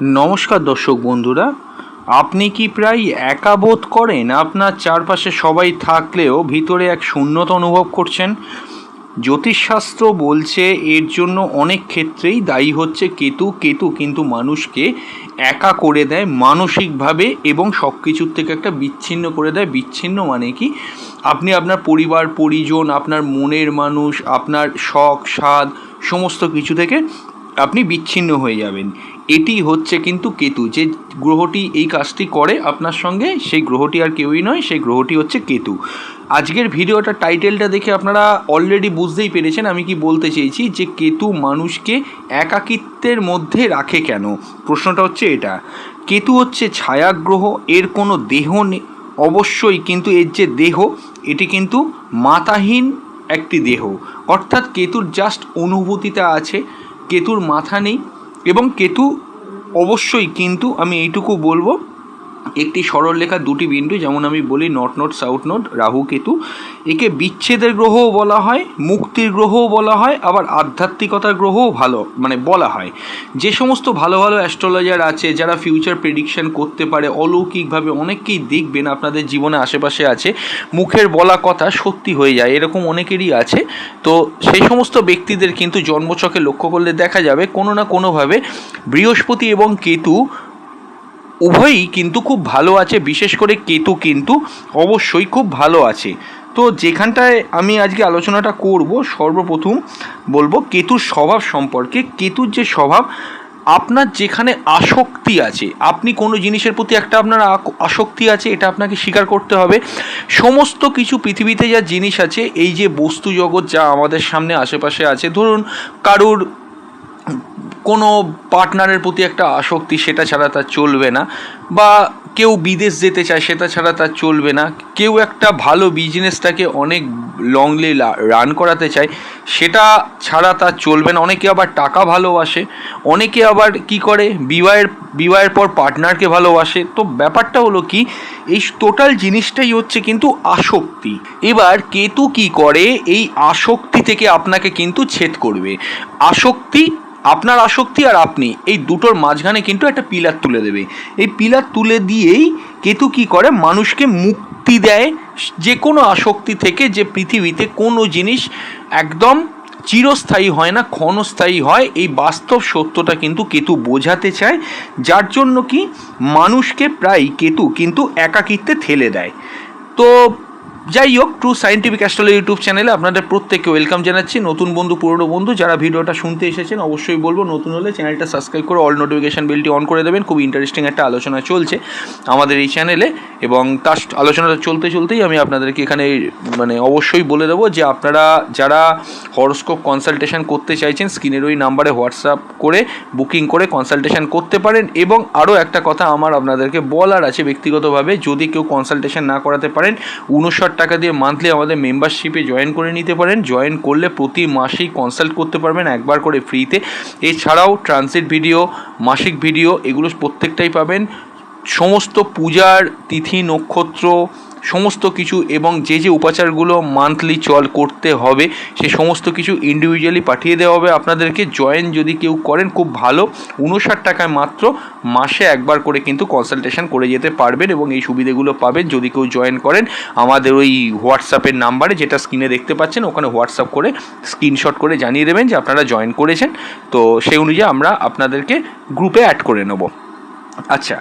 নমস্কার দর্শক বন্ধুরা, আপনি কি প্রায় একা বোধ করেন? আপনার চারপাশে সবাই থাকলেও ভিতরে এক শূন্যতা অনুভব করছেন। জ্যোতিষশাস্ত্র বলছে এর জন্য অনেক ক্ষেত্রেই দায়ী হচ্ছে কেতু। কেতু কিন্তু মানুষকে একা করে দেয় মানসিকভাবে এবং সব কিছুর থেকে একটা বিচ্ছিন্ন করে দেয়। বিচ্ছিন্ন মানে কি? আপনি আপনার পরিবার, পরিজন, আপনার মনের মানুষ, আপনার শখ, স্বাদ, সমস্ত কিছু থেকে আপনি বিচ্ছিন্ন হয়ে যাবেন। এটি হচ্ছে কিন্তু কেতু। যে গ্রহটি এই কাজটি করে আপনার সঙ্গে, সেই গ্রহটি আর কেউই নয়, সেই গ্রহটি হচ্ছে কেতু। আজকের ভিডিওটা টাইটেলটা দেখে আপনারা অলরেডি বুঝতেই পেরেছেন আমি কি বলতে চেয়েছি যে কেতু মানুষকে একাকিত্বের মধ্যে রাখে কেন? প্রশ্নটা হচ্ছে এটা। কেতু হচ্ছে ছায়াগ্রহ, এর কোনো দেহ নেই অবশ্যই কিন্তু এর যে দেহ, এটি কিন্তু মাতাহীন একটি দেহ। অর্থাৎ কেতুর জাস্ট অনুভূতিটা আছে, কেতুর মাথা নেই এবং কেতু অবশ্যই কিন্তু আমি এইটুকু বলব একটি সরলরেখা দুটি বিন্দু, যেমন আমি বলি north node, south node, Rahu Ketu. একে বিচ্ছেদের গ্রহও বলা হয়, মুক্তির গ্রহও বলা হয়, আবার আধ্যাত্মিকতার গ্রহও ভালো মানে বলা হয়। যে সমস্ত ভালো ভালো অ্যাস্ট্রোলজার আছে, যারা ফিউচার প্রেডিকশন করতে পারে, অলৌকিকভাবে অনেককেই দেখবেন, আপনাদের জীবনে আশেপাশে আছে, মুখের বলা কথা সত্যি হয়ে যায়, এরকম অনেকেরই আছে। তো সেই সমস্ত ব্যক্তিদের কিন্তু জন্মচকে লক্ষ্য করলে দেখা যাবে, কোনো না কোনোভাবে বৃহস্পতি এবং কেতু উভয়ই কিন্তু খুব ভালো আছে, বিশেষ করে কেতু কিন্তু অবশ্যই খুব ভালো আছে। তো যেখানটায় আমি আজকে আলোচনাটা করব, সর্বপ্রথম বলব কেতুর স্বভাব সম্পর্কে। কেতুর যে স্বভাব, আপনার যেখানে আসক্তি আছে, আপনি কোনো জিনিসের প্রতি একটা আপনার আসক্তি আছে, এটা আপনাকে স্বীকার করতে হবে। সমস্ত কিছু পৃথিবীতে যা জিনিস আছে, এই যে বস্তু জগৎ যা আমাদের সামনে আশেপাশে আছে, ধরুন কারুর কোনো পার্টনারের প্রতি একটা আসক্তি, সেটা ছাড়া তার চলবে না। বা কেউ বিদেশ যেতে চায়, সেটা ছাড়া তার চলবে না। কেউ একটা ভালো বিজনেসটাকে অনেক লংলি রান করাতে চায়, সেটা ছাড়া তার চলবে না। অনেকে আবার টাকা ভালোবাসে, অনেকে আবার কি করে, বিবাহের বিবাহের পর পার্টনারকে ভালোবাসে। তো ব্যাপারটা হলো কি, এই টোটাল জিনিসটাই হচ্ছে কিন্তু আসক্তি। এবার কেতু কি করে, এই আসক্তি থেকে আপনাকে কিন্তু ছেদ করবে। আসক্তি আপনার আসক্তি আর আপনি, এই দুটোর মাঝখানে কিন্তু একটা পিলার তুলে দেবে। এই পিলার তুলে দিয়েই কেতু কি করে? মানুষকে মুক্তি দেয়। যে কোনো আসক্তি থেকে, যে পৃথিবীতে কোনো জিনিস একদম চিরস্থায়ী হয় না, ক্ষণস্থায়ী হয়, এই বাস্তব সত্যটা কিন্তু কেতু বোঝাতে চায়। যার জন্য কি? মানুষকে প্রায় কেতু কিন্তু একাকিত্বে ঠেলে দেয়। তো যাই হোক ট্রু সাইন্টিফিক অ্যাস্ট্রোলজি ইউটিউব চ্যানেলে আপনাদের প্রত্যেককে ওয়েলকাম জানাচ্ছি। নতুন বন্ধু, পুরনো বন্ধু, যারা ভিডিওটা শুনতে এসেছেন, অবশ্যই বলব, নতুন হলে চ্যানেলটা সাবস্ক্রাইব করে অল নোটিফিকেশান বেলটি অন করে দেবেন। খুব ইন্টারেস্টিং একটা আলোচনা চলছে আমাদের এই চ্যানেলে এবং তার আলোচনাটা চলতে চলতেই আমি আপনাদেরকে এখানে মানে অবশ্যই বলে দেবো যে আপনারা যারা হরস্কোপ কনসালটেশন করতে চাইছেন, স্ক্রিনের ওই নাম্বারে হোয়াটসঅ্যাপ করে বুকিং করে কনসালটেশন করতে পারেন এবং আরও একটা কথা আমার আপনাদেরকে বলার আছে ব্যক্তিগতভাবে, যদি কেউ কনসালটেশন না করাতে পারেন, উনষাট টাকা দিয়ে মান্থলি আমাদের মেম্বারশিপে জয়েন করে নিতে পারেন। জয়েন করলে প্রতি মাসেই কনসাল্ট করতে পারবেন, একবার করে ফ্রিতে এছাড়াও ট্রানজিট ভিডিও মাসিক ভিডিও এগুলো প্রত্যেকটাই পাবেন। সমস্ত পূজার তিথি, নক্ষত্র, সমস্ত কিছু এবং যে যে উপাচারগুলো মান্থলি চল করতে হবে, সে সমস্ত কিছু ইন্ডিভিজুয়ালি পাঠিয়ে দেওয়া হবে আপনাদেরকে। জয়েন যদি কেউ করেন, খুব ভালো। উনষাট টাকায় মাত্র মাসে একবার করে কিন্তু কনসালটেশন করে যেতে পারবেন এবং এই সুবিধেগুলো পাবেন। যদি কেউ জয়েন করেন, আমাদের ওই হোয়াটসঅ্যাপের নাম্বারে যেটা স্ক্রিনে দেখতে পাচ্ছেন, ওখানে হোয়াটসঅ্যাপ করে স্ক্রিনশট করে জানিয়ে দেবেন যে আপনারা জয়েন করেছেন। তো সেই অনুযায়ী আমরা আপনাদেরকে গ্রুপে অ্যাড করে নেব। আচ্ছা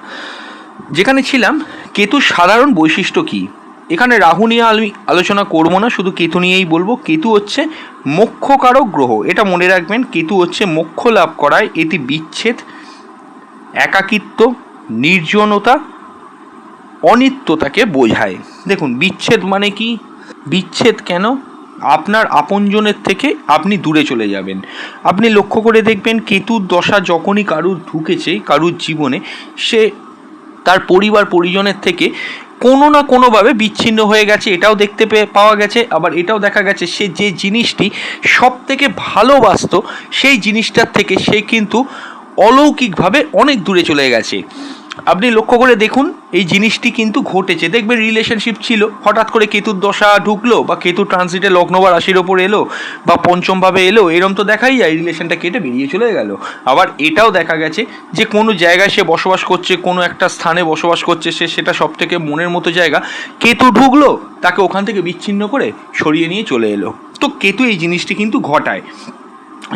যেখানে ছিলাম, কেতুর সাধারণ বৈশিষ্ট্য কী? এখানে রাহু নিয়ে আমি আলোচনা করব না, শুধু কেতু নিয়েই বলব। কেতু হচ্ছে মোক্ষকারক গ্রহ। এটা মনে রাখবেন, কেতু হচ্ছে মোক্ষ লাভ করায় এটি বিচ্ছেদ, একাকিত্ব, নির্জনতা, অনিত্যতাকে বোঝায়। দেখুন, বিচ্ছেদ মানে কি? বিচ্ছেদ কেন? আপনার আপনজনের থেকে আপনি দূরে চলে যাবেন। আপনি লক্ষ্য করে দেখবেন, কেতুর দশা যখনই কারুর ঢুকেছে, কারুর জীবনে, সে তার পরিবার পরিজনের থেকে কোনো না কোনোভাবে বিচ্ছিন্ন হয়ে গেছে, এটাও দেখতে পেয়ে পাওয়া গেছে, আবার এটাও দেখা গেছে সে যে জিনিসটি সব থেকে ভালোবাসত, সেই জিনিসটার থেকে সে কিন্তু অলৌকিকভাবে অনেক দূরে চলে গেছে। আপনি লক্ষ্য করে দেখুন, এই জিনিসটি কিন্তু ঘটেছে। দেখবে রিলেশনশিপ ছিল, হঠাৎ করে কেতুর দশা ঢুকলো বা কেতু ট্রানজিটে লগ্ন বা রাশির ওপর এলো বা পঞ্চমভাবে এলো, এরম তো দেখাই যায় রিলেশনটা কেটে বেরিয়ে চলে গেল। আবার এটাও দেখা গেছে যে কোনো জায়গায় সে বসবাস করছে, কোনো একটা স্থানে বসবাস করছে, সে সেটা সব থেকে মনের মতো জায়গা। কেতু ঢুকলো, তাকে ওখান থেকে বিচ্ছিন্ন করে সরিয়ে নিয়ে চলে এলো। তো কেতু এই জিনিসটি কিন্তু ঘটায়।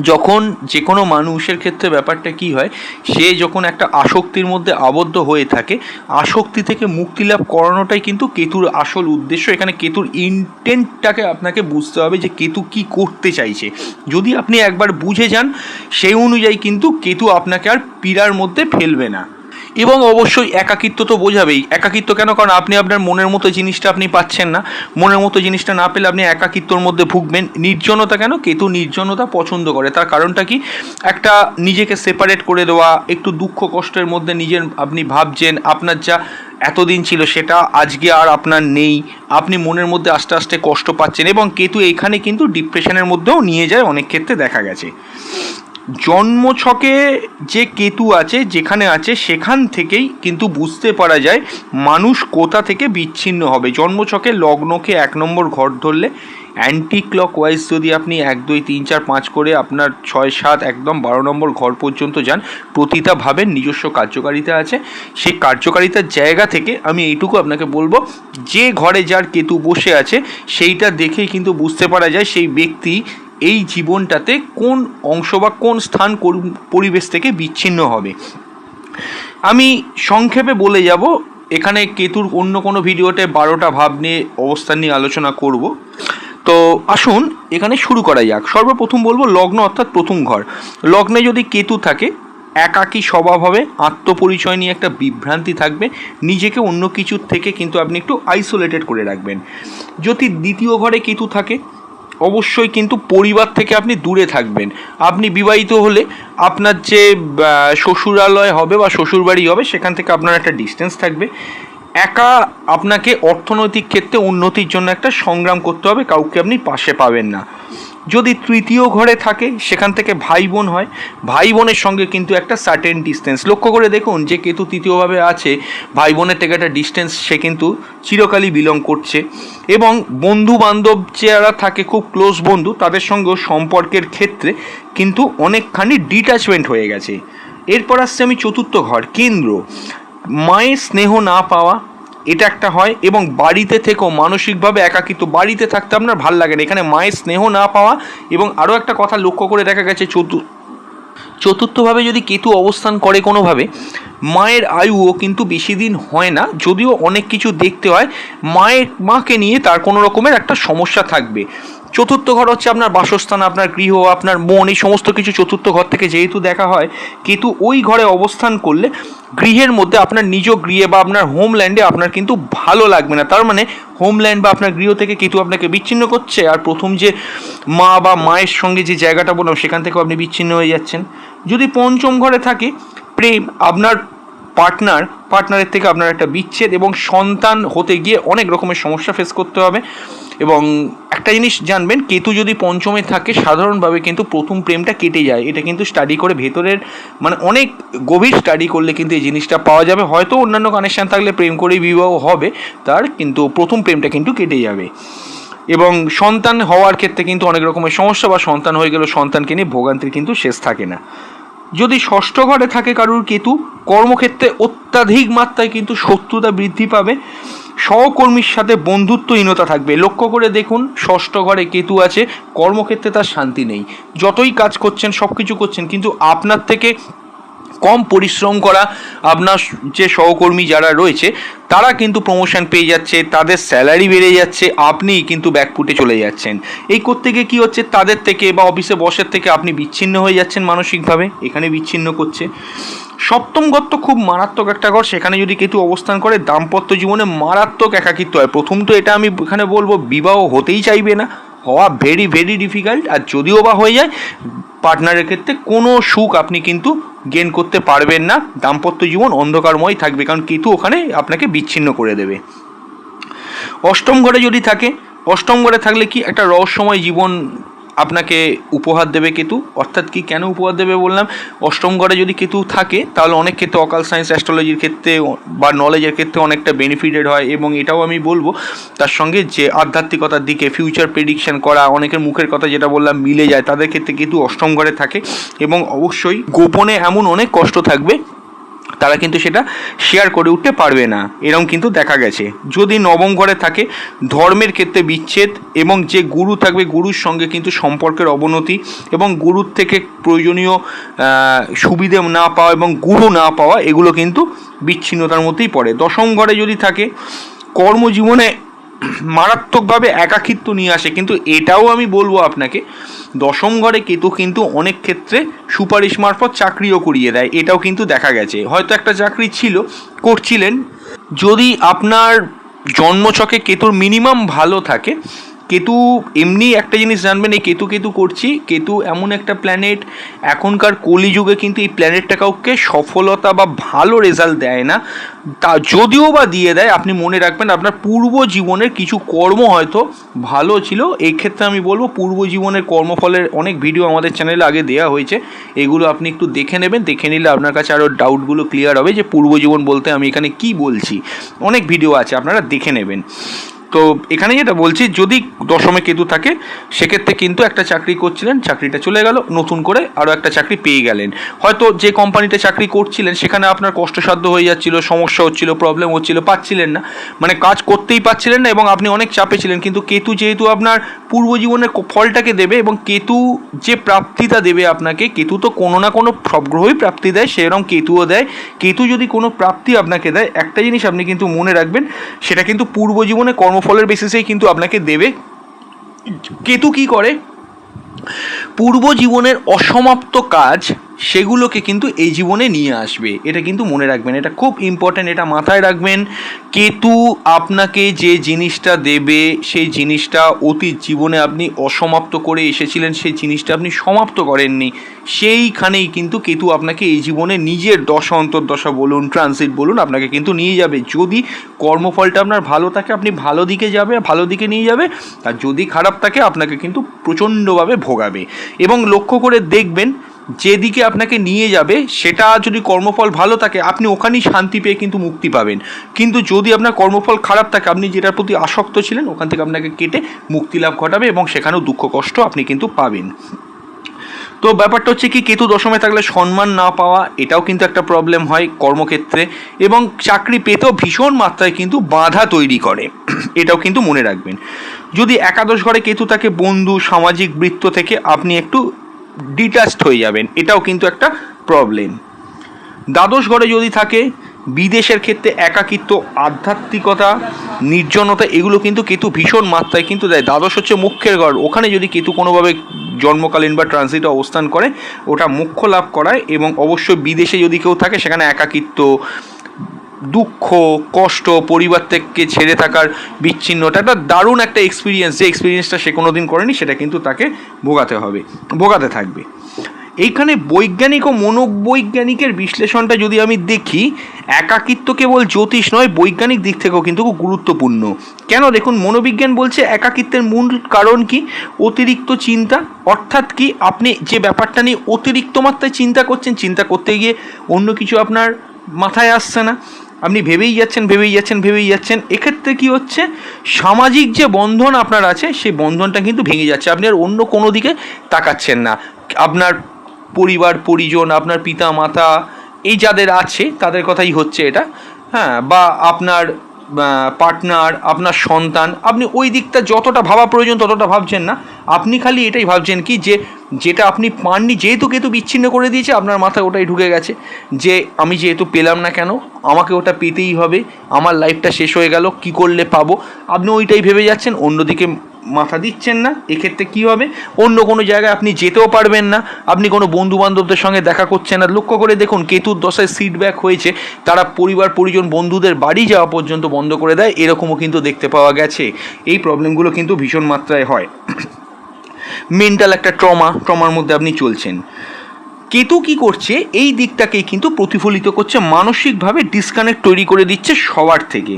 যখন যে কোনো মানুষের ক্ষেত্রে ব্যাপারটা কি হয়, সে যখন একটা আসক্তির মধ্যে আবদ্ধ হয়ে থাকে, আসক্তি থেকে মুক্তি লাভ করানোটাই কিন্তু কেতুর আসল উদ্দেশ্য। এখানে কেতুর ইন্টেন্টটাকে আপনাকে বুঝতে হবে যে কেতু কি করতে চাইছে। যদি আপনি একবার বুঝে যান, সেই অনুযায়ী কিন্তু কেতু আপনাকে আর পীড়ার মধ্যে ফেলবে না। এবং অবশ্যই একাকিত্ব তো বোঝাবেই। একাকিত্ব কেন? কারণ আপনি আপনার মনের মতো জিনিসটা আপনি পাচ্ছেন না। মনের মতো জিনিসটা না পেলে আপনি একাকিত্বর মধ্যে ভুগবেন। নির্জনতা কেন? কেতু নির্জনতা পছন্দ করে। তার কারণটা কি? একটা নিজেকে সেপারেট করে দেওয়া, একটু দুঃখ কষ্টের মধ্যে নিজের আপনি ভাবছেন, আপনার যা এতদিন ছিল সেটা আজকে আর আপনার নেই। আপনি মনের মধ্যে আস্তে আস্তে কষ্ট পাচ্ছেন এবং কেতু এখানে কিন্তু ডিপ্রেশনের মধ্যেও নিয়ে যায়। অনেক ক্ষেত্রে দেখা গেছে। জন্মছকে যে কেতু আছে, যেখানে আছে, সেখান থেকেই কিন্তু বুঝতে পারা যায় মানুষ কোথা থেকে বিচ্ছিন্ন হবে। জন্মছকে লগ্নকে এক নম্বর ঘর ধরলে অ্যান্টি ক্লক ওয়াইজ যদি আপনি এক, দুই, তিন, চার, পাঁচ করে আপনার ছয়, সাত, একদম বারো নম্বর ঘর পর্যন্ত যান, প্রতিটা ভাবের নিজস্ব কার্যকারিতা আছে। সেই কার্যকারিতার জায়গা থেকে আমি এইটুকু আপনাকে বলব, যে ঘরে যার কেতু বসে আছে, সেইটা দেখেই কিন্তু বুঝতে পারা যায় সেই ব্যক্তি এই জীবনটাতে কোন অংশ বা কোন স্থান পরিবেশ থেকে বিচ্ছিন্ন হবে। আমি সংক্ষেপে বলে যাব, এখানে কেতুর অন্য কোনো ভিডিওতে বারোটা ভাব নিয়ে, অবস্থান নিয়ে আলোচনা করব। তো আসুন এখানে শুরু করা যাক। সর্বপ্রথম বলব লগ্ন অর্থাৎ প্রথম ঘর। লগ্নে যদি কেতু থাকে, একাকী স্বভাব হবে, আত্মপরিচয় নিয়ে একটা বিভ্রান্তি থাকবে, নিজেকে অন্য কিছুর থেকে কিন্তু আপনি একটু আইসোলেটেড করে রাখবেন। যদি দ্বিতীয় ঘরে কেতু থাকে অবশ্যই কিন্তু পরিবার থেকে আপনি দূরে থাকবেন। আপনি বিবাহিত হলে আপনার যে শ্বশুরালয় হবে বা শ্বশুরবাড়ি হবে, সেখান থেকে আপনার একটা ডিস্টেন্স থাকবে। একা আপনাকে অর্থনৈতিক ক্ষেত্রে উন্নতির জন্য একটা সংগ্রাম করতে হবে, কাউকে আপনি পাশে পাবেন না। যদি তৃতীয় ঘরে থাকে, সেখান থেকে ভাই বোন হয়। ভাই বোনের সঙ্গে কিন্তু একটা সার্টেন ডিস্টেন্স লক্ষ্য করে দেখুন যে কেতু তৃতীয়ভাবে আছে, ভাই বোনের থেকে একটা ডিস্টেন্স সে কিন্তু চিরকালই বিলং করছে। এবং বন্ধু বান্ধব যারা থাকে, খুব ক্লোজ বন্ধু, তাদের সঙ্গেও সম্পর্কের ক্ষেত্রে কিন্তু অনেকখানি ডিট্যাচমেন্ট হয়ে গেছে। এরপর আসছে আমি চতুর্থ ঘর, কেন্দ্র। মায়ের স্নেহ না পাওয়া এটা একটা হয় এবং বাড়িতে থেকেও মানসিকভাবে একাকিত্ব, বাড়িতে থাকতে আপনার ভালো লাগে না। এখানে মায়ের স্নেহ না পাওয়া এবং আরও একটা কথা লক্ষ্য করে দেখা গেছে, চতু, চতুর্থভাবে যদি কেতু অবস্থান করে কোনোভাবে, মায়ের আয়ুও কিন্তু বেশি দিন হয় না। যদিও অনেক কিছু দেখতে হয়, মায়ের, মাকে নিয়ে তার কোনো রকমের একটা সমস্যা থাকবে। চতুর্থ ঘর হচ্ছে আপনার বাসস্থান, আপনার গৃহ, আপনার মন, এই সমস্ত কিছু চতুর্থ ঘর থেকে যেহেতু দেখা হয়, কেতু ওই ঘরে অবস্থান করলে গৃহের মধ্যে আপনার নিজ গৃহে বা আপনার হোমল্যান্ডে আপনার কিন্তু ভালো লাগবে না। তার মানে হোমল্যান্ড বা আপনার গৃহ থেকে কিন্তু আপনাকে বিচ্ছিন্ন করছে আর প্রথম যে মা বা মায়ের সঙ্গে যে জায়গাটা বললাম, সেখান থেকেও আপনি বিচ্ছিন্ন হয়ে যাচ্ছেন। যদি পঞ্চম ঘরে থাকে, প্রেম আপনার পার্টনার পার্টনারের থেকে আপনার একটা বিচ্ছেদ এবং সন্তান হতে গিয়ে অনেক রকমের সমস্যা ফেস করতে হবে। এবং একটা জিনিস জানবেন, কেতু যদি পঞ্চমে থাকে, সাধারণভাবে কিন্তু প্রথম প্রেমটা কেটে যায়। এটা কিন্তু স্টাডি করে ভেতরের মানে অনেক গভীর স্টাডি করলে কিন্তু এই জিনিসটা পাওয়া যাবে। হয়তো অন্যান্য কানেকশান থাকলে প্রেম করেই বিবাহ হবে, তার কিন্তু প্রথম প্রেমটা কিন্তু কেটে যাবে। এবং সন্তান হওয়ার ক্ষেত্রে কিন্তু অনেক রকমের সমস্যা বা সন্তান হয়ে গেলেও সন্তানকে নিয়ে ভোগান্তির কিন্তু শেষ থাকে না। যদি ষষ্ঠ ঘরে থাকে কারুর কেতু কর্মক্ষেত্রে অত্যাধিক মাত্রায় কিন্তু শত্রুতা বৃদ্ধি পাবে। সহকর্মীর সাথে বন্ধুত্বহীনতা থাকবে। লক্ষ্য করে দেখুন, ষষ্ঠ ঘরে কেতু আছে, কর্মক্ষেত্রে তার শান্তি নেই। যতই কাজ করছেন সব কিছু করছেন, কিন্তু আপনার থেকে কম পরিশ্রম করা আপনার যে সহকর্মী যারা রয়েছে, তারা কিন্তু প্রমোশন পেয়ে যাচ্ছে, তাদের স্যালারি বেড়ে যাচ্ছে, আপনি কিন্তু ব্যাকফুটে চলে যাচ্ছেন। এই করতে গিয়ে কী হচ্ছে? তাদের থেকে বা অফিসে বসের থেকে আপনি বিচ্ছিন্ন হয়ে যাচ্ছেন মানসিকভাবে, এখানে বিচ্ছিন্ন করছে। সপ্তম ঘর তো খুব মারাত্মক একটা ঘর সেখানে যদি কেতু অবস্থান করে, দাম্পত্য জীবনে মারাত্মক একাকিত্ব হয়। প্রথম তো এটা আমি এখানে বলব, বিবাহ হতেই চাইবে না, হওয়া ভেরি ভেরি ডিফিকাল্ট আর যদিও বা হয়ে যায় পার্টনারের ক্ষেত্রে কোনো সুখ আপনি কিন্তু গেন করতে পারবেন না। দাম্পত্য জীবন অন্ধকারময় থাকবে, কারণ কেতু ওখানে আপনাকে বিচ্ছিন্ন করে দেবে। অষ্টম ঘরে যদি থাকে, অষ্টম ঘরে থাকলে কি একটা রহস্যময় জীবন আপনাকে উপহার দেবে কেতু। অর্থাৎ কি কেন উপহার দেবে বললাম? অষ্টম ঘরে যদি কেতু থাকে, তাহলে অনেক ক্ষেত্রে অকাল সায়েন্স অ্যাস্ট্রোলজির ক্ষেত্রে বা নলেজের ক্ষেত্রে অনেকটা বেনিফিটেড হয় এবং এটাও আমি বলব। তার সঙ্গে যে আধ্যাত্মিকতার দিকে ফিউচার প্রেডিকশন করা, অনেকের মুখের কথা যেটা বললাম মিলে যায়, তাদের ক্ষেত্রে কেতু অষ্টম ঘরে থাকে এবং অবশ্যই গোপনে এমন অনেক কষ্ট থাকবে তারা কিন্তু সেটা শেয়ার করে উঠতে পারবে না। এরম কিন্তু দেখা গেছে। যদি নবম ঘরে থাকে, ধর্মের ক্ষেত্রে বিচ্ছেদ এবং যে গুরু থাকবে, গুরুর সঙ্গে কিন্তু সম্পর্কের অবনতি এবং গুরুর থেকে প্রয়োজনীয় সুবিধে না পাওয়া এবং গুরু না পাওয়া, এগুলো কিন্তু বিচ্ছিন্নতার মধ্যেই পড়ে। দশম ঘরে যদি থাকে, কর্মজীবনে মারাত্মকভাবে একাকিত্ব নিয়ে আসে। কিন্তু এটাও আমি বলব আপনাকে, দশম ঘরে কেতু কিন্তু অনেক ক্ষেত্রে সুপারিশ মারফত চাকরিও করিয়ে দেয়, এটাও কিন্তু দেখা গেছে। হয়তো একটা চাকরি ছিল, করছিলেন, যদি আপনার জন্মছকে কেতুর মিনিমাম ভালো থাকে কেতু এমনি একটা জিনিস জানবেন, এই কেতু কেতু করছি। কেতু এমন একটা প্ল্যানেট এখনকার কলিযুগে কিন্তু এই প্ল্যানেটটা কাউকে সফলতা বা ভালো রেজাল্ট দেয় না। তা যদিও বা দিয়ে দেয়, আপনি মনে রাখবেন আপনার পূর্ব জীবনের কিছু কর্ম হয়তো ভালো ছিল। এই ক্ষেত্রে আমি বলব, পূর্ব জীবনের কর্মফলের অনেক ভিডিও আমাদের চ্যানেলে আগে দেওয়া হয়েছে। এগুলো আপনি একটু দেখে নেবেন, দেখে নিলে আপনার কাছে আরও ডাউটগুলো ক্লিয়ার হবে যে পূর্ব জীবন বলতে আমি এখানে কি বলছি। অনেক ভিডিও আছে, আপনারা দেখে নেবেন। তো এখানে যেটা বলছি, যদি দশমে কেতু থাকে, সেক্ষেত্রে কিন্তু একটা চাকরি করছিলেন, চাকরিটা চলে গেল, নতুন করে আরও একটা চাকরি পেয়ে গেলেন। হয়তো যে কোম্পানিতে চাকরি করছিলেন, সেখানে আপনার কষ্টসাধ্য হয়ে যাচ্ছিল, সমস্যা হচ্ছিল প্রবলেম হচ্ছিল, পাচ্ছিলেন না। মানে কাজ করতেই পাচ্ছিলেন না এবং আপনি অনেক চাপে ছিলেন, কিন্তু কেতু যেহেতু আপনার পূর্ব জীবনের ফলটাকে দেবে এবং কেতু যে প্রাপ্তিটা দেবে আপনাকে, কেতু তো কোনো না কোনো সব গ্রহই প্রাপ্তি দেয়, সেরকম কেতুও দেয়। কেতু যদি কোনো প্রাপ্তি আপনাকে দেয়, একটা জিনিস আপনি কিন্তু মনে রাখবেন, সেটা কিন্তু পূর্ব জীবনে কর্মফলের বেসিসেই কিন্তু আপনাকে দেবে। কেতু কি করে? পূর্ব জীবনের অসমাপ্ত কাজ সেগুলোকে কিন্তু এই জীবনে নিয়ে আসবে। এটা কিন্তু মনে রাখবেন, এটা খুব ইম্পর্ট্যান্ট এটা মাথায় রাখবেন। কেতু আপনাকে যে জিনিসটা দেবে, সেই জিনিসটা অতীত জীবনে আপনি অসমাপ্ত করে এসেছিলেন, সেই জিনিসটা আপনি সমাপ্ত করেননি। সেইখানেই কিন্তু কেতু আপনাকে এই জীবনে নিজের দশা, অন্তর্দশা বলুন ট্রানজিট বলুন, আপনাকে কিন্তু নিয়ে যাবে। যদি কর্মফলটা আপনার ভালো থাকে, আপনি ভালো দিকে যাবে, ভালো দিকে নিয়ে যাবে। আর যদি খারাপ থাকে, আপনাকে কিন্তু প্রচণ্ডভাবে ভোগাবে। এবং লক্ষ্য করে দেখবেন, যেদিকে আপনাকে নিয়ে যাবে, সেটা যদি কর্মফল ভালো থাকে, আপনি ওখানেই শান্তি পেয়ে কিন্তু মুক্তি পাবেন। কিন্তু যদি আপনার কর্মফল খারাপ থাকে, আপনি যেটার প্রতি আসক্ত ছিলেন, ওখান থেকে আপনাকে কেটে মুক্তি লাভ ঘটাবে এবং সেখানেও দুঃখ কষ্ট আপনি কিন্তু পাবেন। তো ব্যাপারটা হচ্ছে কি, কেতু দশমে থাকলে সম্মান না পাওয়া, এটাও কিন্তু একটা প্রবলেম হয় কর্মক্ষেত্রে এবং চাকরি পেতেও ভীষণ মাত্রায় কিন্তু বাধা তৈরি করে। এটাও কিন্তু মনে রাখবেন। যদি একাদশ ঘরে কেতু থাকে বন্ধু, সামাজিক বৃত্ত থেকে আপনি একটু ডিটাচড হয়ে যাবেন, এটাও কিন্তু একটা প্রবলেম দ্বাদশ ঘরে যদি থাকে, বিদেশের ক্ষেত্রে একাকিত্ব, আধ্যাত্মিকতা, নির্জনতা, এগুলো কিন্তু কেতু ভীষণ মাত্রায় কিন্তু দেয়। দ্বাদশ হচ্ছে মুখ্যের ঘর। ওখানে যদি কেতু কোনোভাবে জন্মকালীন বা ট্রানজিটে অবস্থান করে, ওটা মুখ্য লাভ করায় এবং অবশ্যই বিদেশে যদি কেউ থাকে, সেখানে একাকিত্ব দুঃখ, কষ্ট, পরিবার থেকে ছেড়ে থাকার বিচ্ছিন্নতা একটা দারুণ একটা এক্সপিরিয়েন্স যে এক্সপিরিয়েন্সটা সে কোনো দিন করেনি, সেটা কিন্তু তাকে ভোগাতে হবে, ভোগাতে থাকবে। এইখানে বৈজ্ঞানিক ও মনোবৈজ্ঞানিকের বিশ্লেষণটা যদি আমি দেখি, একাকিত্ব কেবল জ্যোতিষ নয়, বৈজ্ঞানিক দিক থেকেও কিন্তু খুব গুরুত্বপূর্ণ। কেন? দেখুন, মনোবিজ্ঞান বলছে একাকিত্বের মূল কারণ কি? অতিরিক্ত চিন্তা। অর্থাৎ কি? আপনি যে ব্যাপারটা নিয়ে অতিরিক্ত মাত্রায় চিন্তা করছেন, চিন্তা করতে গিয়ে অন্য কিছু আপনার মাথায় আসছে না। আপনি ভেবেই যাচ্ছেন ভেবেই যাচ্ছেন ভেবেই যাচ্ছেন। এক্ষেত্রে কি হচ্ছে? সামাজিক যে বন্ধন আপনার আছে, সেই বন্ধনটা কিন্তু ভেঙে যাচ্ছে। আপনি আর অন্য কোনো দিকে তাকাচ্ছেন না। আপনার পরিবার, পরিজন, আপনার পিতা মাতা এই যাদের আছে, তাদের কথাই হচ্ছে এটা। হ্যাঁ বা আপনার পার্টনার আপনার সন্তান, আপনি ওই দিকটা যতটা ভাবা প্রয়োজন ততটা ভাবছেন না। আপনি খালি এটাই ভাবছেন কি যে যেটা আপনি পাননি, যেহেতু কেতু বিচ্ছিন্ন করে দিয়েছে, আপনার মাথায় ওটাই ঢুকে গেছে যে আমি যেহেতু পেলাম না কেন, আমাকে ওটা পেতেই হবে, আমার লাইফটা শেষ হয়ে গেল, কি করলে পাবো? আপনি ওইটাই ভেবে যাচ্ছেন, অন্যদিকে মাথা দিচ্ছেন না, এক্ষেত্রে কী হবে? অন্য কোনো জায়গায় আপনি যেতেও পারবেন না, আপনি কোনো বন্ধু বান্ধবদের সঙ্গে দেখা করছেন না। লক্ষ্য করে দেখুন, কেতুর দশায় সিট ব্যাক হয়েছে, তারা পরিবার, পরিজন, বন্ধুদের বাড়ি যাওয়া পর্যন্ত বন্ধ করে দেয়, এরকমও কিন্তু দেখতে পাওয়া গেছে। এই প্রবলেমগুলো কিন্তু ভীষণ মাত্রায় হয়। মেন্টাল একটা ট্রমা ট্রমার মধ্যে আপনি চলছেন। কেতু কি করছে? এই দিকটাকেই কিন্তু প্রতিফলিত করছে, মানসিকভাবে ডিসকানেক্ট তৈরি করে দিচ্ছে সবার থেকে।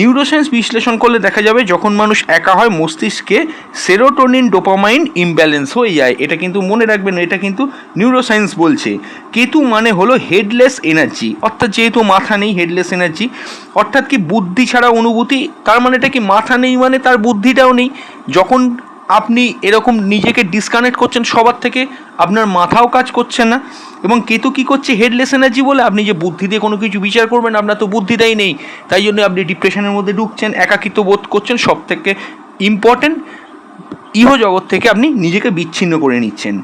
নিউরোসায়েন্স বিশ্লেষণ করলে দেখা যাবে, যখন মানুষ একা হয়, মস্তিষ্কে সেরোটোনিন ডোপামাইন ইমব্যালেন্স হয়ে যায়। এটা কিন্তু মনে রাখবেন, এটা কিন্তু নিউরোসায়েন্স বলছে। কেতু মানে হলো হেডলেস এনার্জি অর্থাৎ যেহেতু মাথা নেই হেডলেস এনার্জি অর্থাৎ কি বুদ্ধি ছাড়া অনুভূতি, তার মানে এটা কি মাথা নেই মানে তার বুদ্ধিটাও নেই। যখন আপনি এরকম নিজেকে ডিসকানেক্ট করছেন সবার থেকে, আপনার মাথাও কাজ করছে না, এবং কেতু কী করছে? হেডলেস এনার্জি বলে আপনি যে বুদ্ধি দিয়ে কোনো কিছু বিচার করবেন, আপনার তো বুদ্ধিটাই নেই। তাই জন্য আপনি ডিপ্রেশনের মধ্যে ঢুকছেন, একাকিত্ব বোধ করছেন সব থেকে ইম্পর্ট্যান্ট ইহ জগৎ থেকে আপনি নিজেকে বিচ্ছিন্ন করে নিচ্ছেন।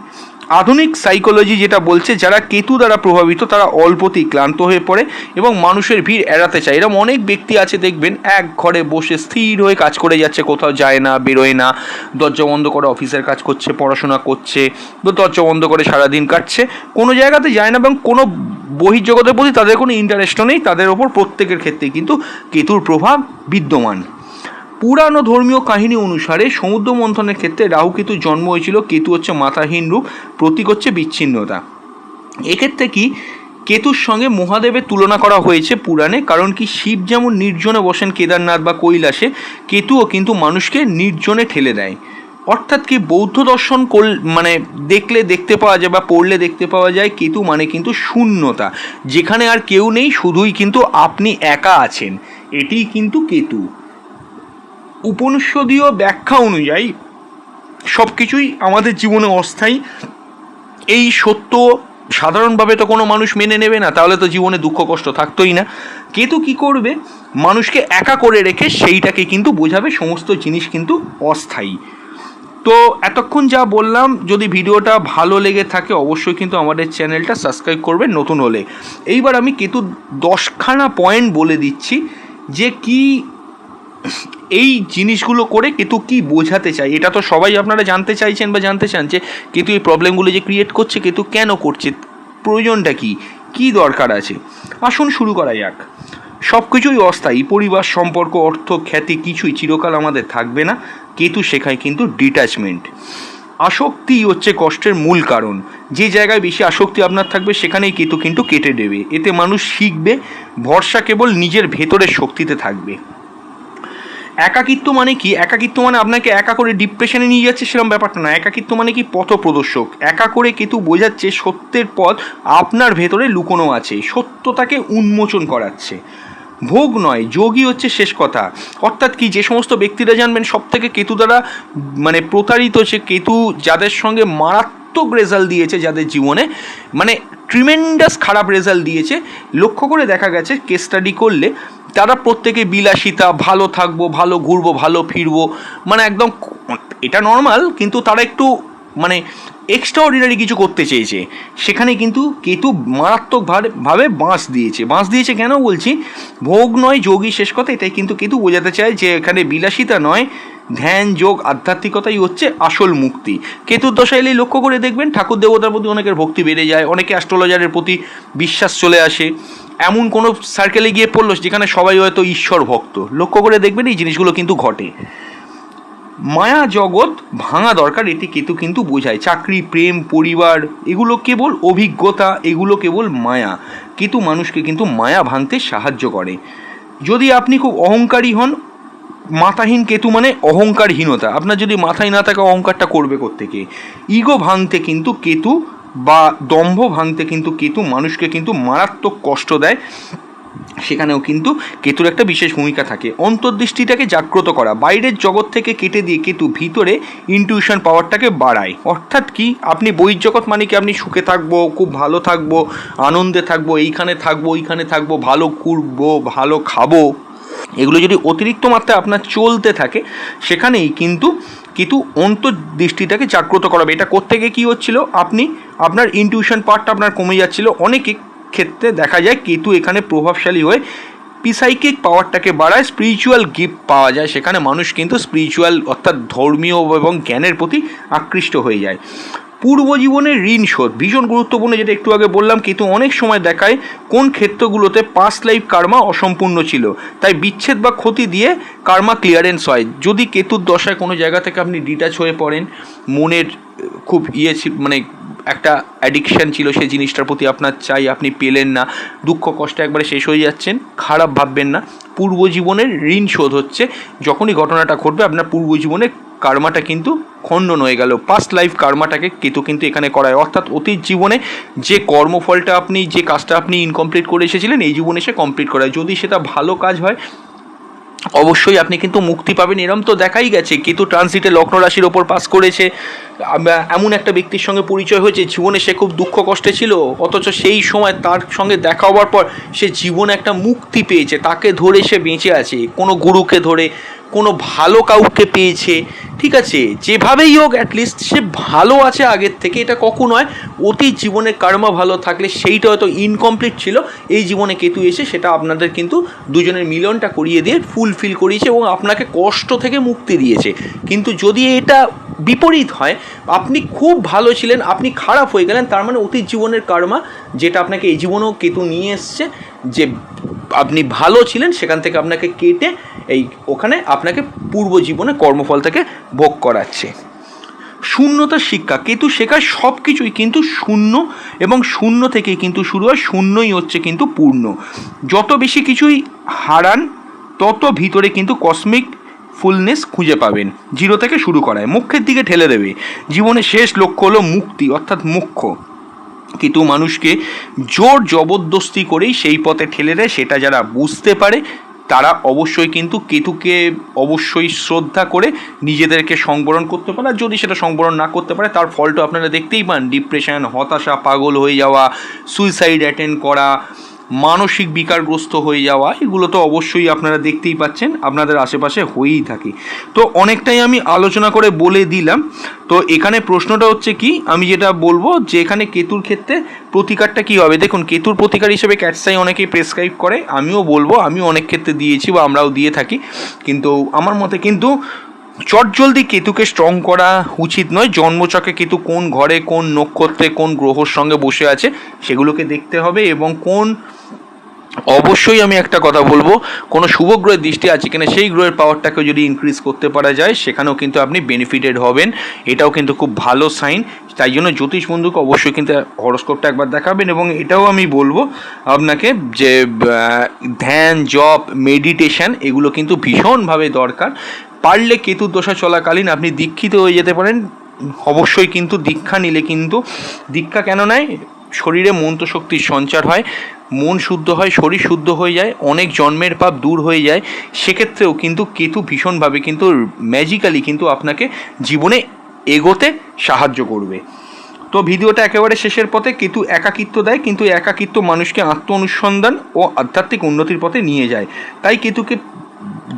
আধুনিক সাইকোলজি যেটা বলছে, যারা কেতু দ্বারা প্রভাবিত, তারা অল্পতেই ক্লান্ত হয়ে পড়ে এবং মানুষের ভিড় এড়াতে চায়। এরকম অনেক ব্যক্তি আছে, দেখবেন, এক ঘরে বসে স্থির হয়ে কাজ করে যাচ্ছে, কোথাও যায় না, বেরোয় না। দরজা বন্ধ করে অফিসের কাজ করছে, পড়াশোনা করছে দরজা বন্ধ করে সারাদিন কাটছে। কোনো জায়গাতে যায় না এবং কোনো বহির্জগতের প্রতি তাদের কোনো ইন্টারেস্টও নেই, তাদের ওপর প্রত্যেকের ক্ষেত্রেই। কিন্তু কেতুর প্রভাব বিদ্যমান। পুরানো ধর্মীয় কাহিনী অনুসারে সমুদ্র মন্থনের ক্ষেত্রে রাহু কেতুর জন্ম হয়েছিল, কেতু হচ্ছে মাথাহীন রূপ প্রতীক হচ্ছে বিচ্ছিন্নতা। এক্ষেত্রে কি কেতুর সঙ্গে মহাদেবের তুলনা করা হয়েছে পুরাণে? কারণ কি শিব যেমন নির্জনে বসেন কেদারনাথ বা কৈলাসে, কেতুও কিন্তু মানুষকে নির্জনে ঠেলে দেয়। অর্থাৎ কি বৌদ্ধ দর্শন কর মানে দেখলে দেখতে পাওয়া যায় বা পড়লে দেখতে পাওয়া যায়, কেতু মানে কিন্তু শূন্যতা। যেখানে আর কেউ নেই, শুধুই কিন্তু আপনি একা আছেন। এটিই কিন্তু কেতু। উপনিষদীয় ব্যাখ্যা অনুযায়ী সব কিছুই আমাদের জীবনে অস্থায়ী। এই সত্য সাধারণভাবে তো কোনো মানুষ মেনে নেবে না, তাহলে তো জীবনে দুঃখ কষ্ট থাকতোই না। কেতু কি করবে? মানুষকে একা করে রেখে সেইটাকে কিন্তু বোঝাবে, সমস্ত জিনিস কিন্তু অস্থায়ী। তো এতক্ষণ যা বললাম, যদি ভিডিওটা ভালো লেগে থাকে অবশ্যই কিন্তু আমাদের চ্যানেলটা সাবস্ক্রাইব করবে নতুন হলে। এইবার আমি কেতু দশখানা পয়েন্ট বলে দিচ্ছি, যে কি এই জিনিসগুলো করে কেতু কি বোঝাতে চায়? এটা তো সবাই আপনারা জানতে চাইছেন বা জানতে চান যে কেতু এই প্রবলেমগুলো যে ক্রিয়েট করছে, কেতু কেন করছে? প্রয়োজনটা কি? কি দরকার আছে? আসুন শুরু করা যাক। সব কিছুই অস্থায়ী, পরিবার, সম্পর্ক, অর্থ, খ্যাতি, কিছুই চিরকাল আমাদের থাকবে না। কেতু শেখায় কিন্তু ডিট্যাচমেন্ট আসক্তি হচ্ছে কষ্টের মূল কারণ। যে জায়গায় বেশি আসক্তি আপনার থাকবে, সেখানেই কেতু কিন্তু কেটে দেবে। এতে মানুষ শিখবে, ভরসা কেবল নিজের ভেতরের শক্তিতে থাকবে। একাকিত্ব মানে কি? একাকিত্ব মানে আপনাকে একা করে ডিপ্রেশনে নিয়ে যাচ্ছে সেরকম ব্যাপারটা না একাকিত্ব মানে কি? পথ প্রদর্শক একা করে কেতু বোঝাচ্ছে সত্যের পথ আপনার ভেতরে লুকোনো আছে সত্যতাকে উন্মোচন করাচ্ছে। ভোগ নয়, যোগই হচ্ছে শেষ কথা। অর্থাৎ কি? যে সমস্ত ব্যক্তিরা জানবেন সব থেকে কেতু দ্বারা মানে প্রতারিত হচ্ছে কেতু যাদের সঙ্গে মারাত্মক রেজাল্ট দিয়েছে যাদের জীবনে মানে ট্রিমেন্ডাস খারাপ রেজাল্ট দিয়েছে। লক্ষ্য করে দেখা গেছে কেস স্টাডি করলে তারা প্রত্যেকে বিলাসিতা, ভালো থাকব, ভালো ঘুরবো, ভালো ফিরবো। মানে একদম এটা নর্মাল কিন্তু তারা একটু মানে এক্সট্রা অর্ডিনারি কিছু করতে চেয়েছে। সেখানে কিন্তু কেতু মারাত্মক ভাবে বাঁশ দিয়েছে। বাঁশ দিয়েছে কেন বলছি? ভোগ নয় যোগী শেষ কথা। এটাই কিন্তু কেতু বোঝাতে চায় যে এখানে বিলাসিতা নয়, ধ্যান, যোগ, আধ্যাত্মিকতাই হচ্ছে আসল মুক্তি। কেতুর দশা এলেই লক্ষ্য করে দেখবেন ঠাকুর দেবতার প্রতি অনেকের ভক্তি বেড়ে যায়, অনেকে অ্যাস্ট্রোলজারের প্রতি বিশ্বাস চলে আসে। এমন কোনো সার্কেলে গিয়ে পড়ল যেখানে সবাই হয়তো ঈশ্বর ভক্ত। লক্ষ্য করে দেখবেন এই জিনিসগুলো কিন্তু ঘটে। মায়া জগৎ ভাঙা দরকার, এটি কেতু কিন্তু বোঝায়। চাকরি, প্রেম, পরিবার, এগুলো কেবল অভিজ্ঞতা, এগুলো কেবল মায়া। কেতু মানুষকে কিন্তু মায়া ভাঙতে সাহায্য করে। যদি আপনি খুব অহংকারী হন, মাথাহীন কেতু মানে অহংকারহীনতা। আপনার যদি মাথায় না থাকে, অহংকারটা করবে কোত্থেকে? ইগো ভাঙতে কিন্তু কেতু বা দম্ভ ভাঙতে কিন্তু কেতু মানুষকে কিন্তু মারাত্মক কষ্ট দেয়। সেখানেও কিন্তু কেতুর একটা বিশেষ ভূমিকা থাকে। অন্তর্দৃষ্টিটাকে জাগ্রত করা, বাইরের জগৎ থেকে কেটে দিয়ে কেতু ভিতরে ইনটিউশন পাওয়ারটাকে বাড়ায়। অর্থাৎ কি? আপনি বহির্জগৎ মানে কি? আপনি সুখে থাকব, খুব ভালো থাকব, আনন্দে থাকব, এইখানে থাকব, ওইখানে থাকব, ভালো করব ভালো খাব। এগুলো যদি অতিরিক্ত মাত্রায় আপনার চলতে থাকে, সেখানেই কিন্তু কিন্তু অন্তর্দৃষ্টিটাকে জাগ্রত করাবে। এটা করতে গিয়ে কী হচ্ছিল? আপনি, আপনার ইনটিউশন পার্টটা আপনার কমে যাচ্ছিল। অনেকে ক্ষেত্রে দেখা যায় কেতু এখানে প্রভাবশালী হয়ে পিসাইকিক পাওয়ারটাকে বাড়ায় স্পিরিচুয়াল গিফট পাওয়া যায়। সেখানে মানুষ কিন্তু স্পিরিচুয়াল অর্থাৎ ধর্মীয় এবং জ্ঞানের প্রতি আকৃষ্ট হয়ে যায়। পূর্বজীবনের ঋণ শোধ। ভীষণ গুরুত্বপূর্ণ যেটা একটু আগে বললাম, কিন্তু অনেক সময় দেখায় কোন ক্ষেত্রগুলোতে পাস্ট লাইফ কার্মা অসম্পূর্ণ ছিল। তাই বিচ্ছেদ বা ক্ষতি দিয়ে কার্মা ক্লিয়ারেন্স হয়। যদি কেতুর দশায় কোনো জায়গা থেকে আপনি ডিটাচ হয়ে পড়েন, মনের খুব ইয়ে ছিল মানে একটা অ্যাডিকশান ছিল সেই জিনিসটার প্রতি আপনার চাই, আপনি পেলেন না। দুঃখ, কষ্ট একবারে শেষ হয়ে যাচ্ছেন, খারাপ ভাববেন না। পূর্ব জীবনের ঋণ শোধ হচ্ছে, যখনই ঘটনাটা ঘটবে, আপনার পূর্ব জীবনের কার্মাটা কিন্তু খণ্ডন হয়ে গেল। পাস্ট লাইফ কার্মাটাকে কেতু কিন্তু এখানে করায়। অর্থাৎ অতীত জীবনে যে কর্মফলটা আপনি, যে কাজটা আপনি ইনকমপ্লিট করে এসেছিলেন, এই জীবনে সে কমপ্লিট করায়। যদি সেটা ভালো কাজ হয় অবশ্যই আপনি কিন্তু মুক্তি পাবেন, এরম তো দেখাই গেছে। কিন্তু ট্রানজিটে লগ্ন রাশির ওপর পাস করেছে এমন একটা ব্যক্তির সঙ্গে পরিচয় হয়েছে, জীবনে সে খুব দুঃখ কষ্টে ছিল, অথচ সেই সময় তার সঙ্গে দেখা হওয়ার পর সে জীবনে একটা মুক্তি পেয়েছে, তাকে ধরে সে বেঁচে আছে। কোনো গুরুকে ধরে, কোনো ভালো কাউকে পেয়েছে ঠিক আছে, যেভাবেই হোক অ্যাটলিস্ট সে ভালো আছে আগের থেকে। এটা কখন হয় অতীত জীবনে কার্মা ভালো থাকলে সেইটা হয়তো ইনকমপ্লিট ছিল। এই জীবনে কেতু এসে সেটা আপনাদের কিন্তু দুজনের মিলনটা করিয়ে দিয়ে ফুলফিল করিয়েছে এবং আপনাকে কষ্ট থেকে মুক্তি দিয়েছে। কিন্তু যদি এটা বিপরীত হয়, আপনি খুব ভালো ছিলেন, আপনি খারাপ হয়ে গেলেন, তার মানে অতীত জীবনের কার্মা যেটা আপনাকে এই জীবনেও কেতু নিয়ে এসছে, যে আপনি ভালো ছিলেন, সেখান থেকে আপনাকে কেটে এই ওখানে আপনাকে পূর্ব জীবনে কর্মফল থেকে ভোগ করাচ্ছে। শূন্যতার শিক্ষা। কেতু শেখায় সব কিছুই কিন্তু শূন্য এবং শূন্য থেকেই কিন্তু শুরু হয়, শূন্যই হচ্ছে কিন্তু পূর্ণ। যত বেশি কিছুই হারান, তত ভিতরে কিন্তু কসমিক ফুলনেস খুঁজে পাবেন। জিরো থেকে শুরু করায়। মুখ্যের দিকে ঠেলে দেবে। জীবনের শেষ লক্ষ্য হলো মুক্তি, অর্থাৎ মুখ্য। কিন্তু মানুষকে জোর জবরদস্তি করেই সেই পথে ঠেলে দেয়, সেটা যারা বুঝতে পারে তারা অবশ্যই কিন্তু কেতুকে অবশ্যই শ্রদ্ধা করে নিজেদেরকে সংবরণ করতে পারে। আর যদি সেটা সংবরণ না করতে পারে, তার ফলটা আপনারা দেখতেই পান। ডিপ্রেশন হতাশা, পাগল হয়ে যাওয়া সুইসাইড অ্যাটেন্ড করা মানসিক বিকারগ্রস্ত হয়ে যাওয়া, এগুলো তো অবশ্যই আপনারা দেখতেই পাচ্ছেন, আপনাদের আশেপাশে হয়েই থাকে। তো অনেকটাই আমি আলোচনা করে বলে দিলাম। তো এখানে প্রশ্নটা হচ্ছে কি, আমি যেটা বলব যে এখানে কেতুর ক্ষেত্রে প্রতিকারটা কি হবে? দেখুন, কেতুর প্রতিকার হিসেবে ক্যাটসাই অনেকেই প্রেসক্রাইব করে। আমিও বলব আমিও অনেক ক্ষেত্রে দিয়েছি বা আমরাও দিয়ে থাকি। কিন্তু আমার মতে কিন্তু চটজলদি কেতুকে স্ট্রং করা উচিত নয়। জন্মচকে কেতু কোন ঘরে কোন নক্ষত্রে কোন গ্রহর সঙ্গে বসে আছে সেগুলোকে দেখতে হবে এবং কোন অবশ্যই আমি একটা কথা বলব, কোনো শুভ গ্রহের দৃষ্টি আছে কিনা, সেই গ্রহের পাওয়ারটাকে যদি ইনক্রিজ করতে পারা যায়, সেখানেও কিন্তু আপনি বেনিফিটেড হবেন। এটাও কিন্তু খুব ভালো সাইন তাই জন্য জ্যোতিষ বন্ধুকে অবশ্যই কিন্তু হরস্কোপটা একবার দেখাবেন এবং এটাও আমি বলব আপনাকে যে ধ্যান, জপ মেডিটেশন এগুলো কিন্তু ভীষণভাবে দরকার। পারলে কেতুর দশা চলাকালীন আপনি দীক্ষিত হয়ে যেতে পারেন। অবশ্যই কিন্তু দীক্ষা নিলে কিন্তু, দীক্ষা কেন নেয় শরীরে মন্ত্র শক্তির সঞ্চার হয়। মন শুদ্ধ হয়, শরীর শুদ্ধ হয়ে যায়, অনেক জন্মের পাপ দূর হয়ে যায়, সেক্ষেত্রেও কিন্তু কেতু ভীষণভাবে কিন্তু ম্যাজিক্যালি কিন্তু আপনাকে জীবনে এগোতে সাহায্য করবে। তো ভিডিওটা একেবারে শেষের পথে কেতু একাকিত্ব দেয়, কিন্তু একাকিত্ব মানুষকে আত্ম অনুসন্ধান ও আধ্যাত্মিক উন্নতির পথে নিয়ে যায়। তাই কেতুকে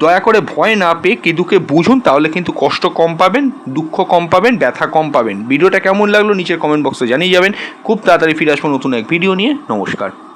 দয়া করে ভয় না পেয়ে কেতুকে বুঝুন, তাহলে কিন্তু কষ্ট কম পাবেন, দুঃখ কম পাবেন, ব্যথা কম পাবেন। ভিডিওটা কেমন লাগল নিচের কমেন্ট বক্সে জানিয়ে যাবেন। খুব তাড়াতাড়ি ফিরে আসব নতুন এক ভিডিও নিয়ে। নমস্কার।